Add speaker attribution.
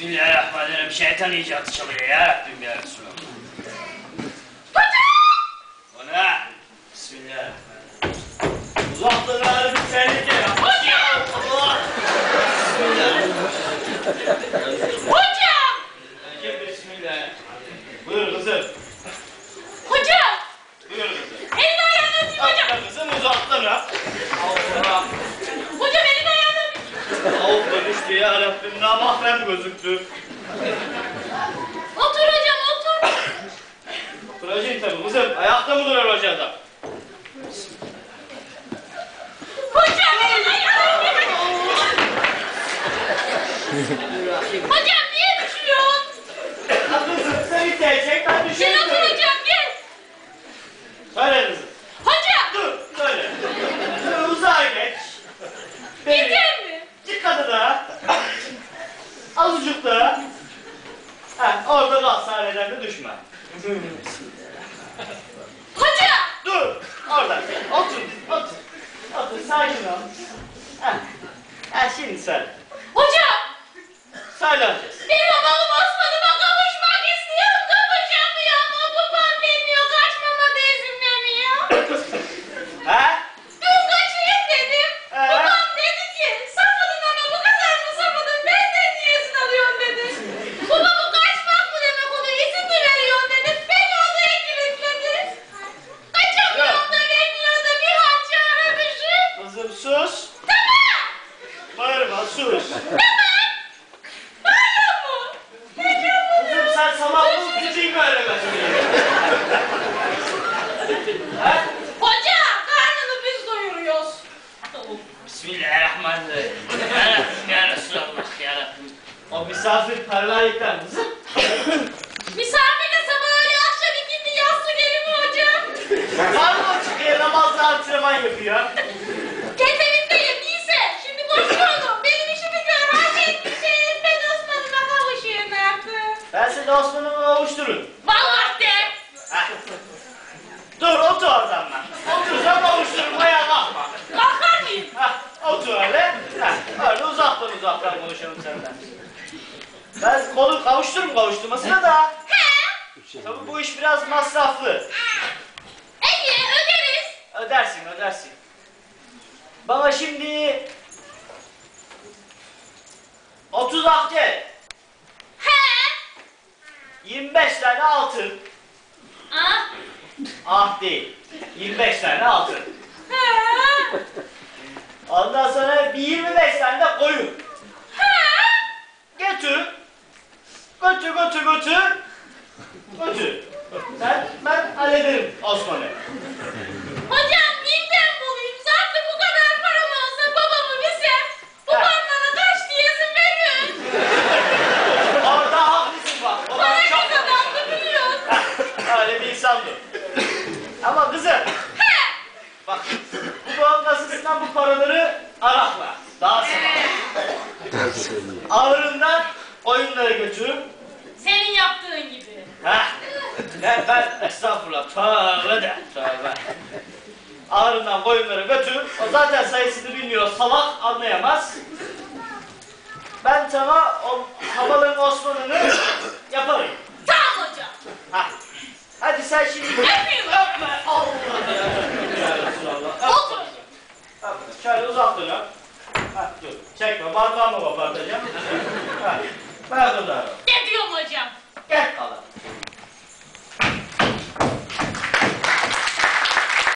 Speaker 1: Bismillahirrahmanirrahim. Şeytan icadı çalıyor ya Rabbim ya Resulallah. O ne? Bismillahirrahmanirrahim. Uzaklıkları bir tehlike ya. Allah!
Speaker 2: Hocam!
Speaker 1: Önce Bismillah. Buyur kızım.
Speaker 2: Hocam!
Speaker 1: Buyur kızım.
Speaker 2: Elini ayağını öpeyim hocam.
Speaker 1: Atla kızım uzaktan ha. Allah.
Speaker 2: Hocam elini ayağını öpeyim.
Speaker 1: Düştü ya Rabbim. Namahrem gözüktü.
Speaker 2: Otur hocam otur.
Speaker 1: Duracağım tabii kızım. Ayakta mı durar hoca adam?
Speaker 2: Hocam. Hocam niye düşüyorsun?
Speaker 1: Kızım sen itecek ben
Speaker 2: Gel
Speaker 1: düşeyim.
Speaker 2: otur hocam gel.
Speaker 1: Söyle kızım.
Speaker 2: Hocam!
Speaker 1: Dur söyle. Dur uzağa geç. Beni.
Speaker 2: Yeter mi?
Speaker 1: Dikkat da. Daha. Ha, orada kal sahneden de düşme.
Speaker 2: Hocam!
Speaker 1: Dur. Orada. Otur. Otur. Otur. Sakin ol. Ha. Ha şimdi söyle.
Speaker 2: Hocam!
Speaker 1: Söyle önce.
Speaker 2: Ben
Speaker 1: Kızım sen sabahlı gideyim böyle Ha?
Speaker 2: Hoca karnını biz doyuruyoruz.
Speaker 1: Bismillahirrahmanirrahim. Ya Resulallah ya Rabbim. O misafirperverlikten kızım.
Speaker 2: Osman'ıma
Speaker 1: kavuşturun.
Speaker 2: Vallahi de.
Speaker 1: Ha. Dur otur oradan lan. Oturacağım kavuşturun ayağa kalkma.
Speaker 2: Kalkar mıyım?
Speaker 1: Ha, otur öyle. Ha, öyle uzaktan uzaktan konuşalım senden. Ben kolu kavuştururum kavuşturmasına da.
Speaker 2: He.
Speaker 1: Tabii bu iş biraz masraflı.
Speaker 2: İyi öderiz.
Speaker 1: Ödersin ödersin. Baba şimdi 30 akçe,
Speaker 2: He.
Speaker 1: 25 tane altın.
Speaker 2: Ah.
Speaker 1: Ah değil. 25 tane altın. Ondan sonra bir 25 tane de koyun. Götür. Götür götür götür. Götür. Ben, ben Ağırından oyunlara götür.
Speaker 2: Senin yaptığın gibi.
Speaker 1: Heh. Ben, ben estağfurullah. Tövbe de. Tövbe. Ağırından koyunları götür. O zaten sayısını bilmiyor. Salak anlayamaz. Ben sana o havaların Osman'ını ya. Parmağımı kopartacağım. ha, ben kadarım. Ne diyorum hocam? Gel
Speaker 2: kalalım.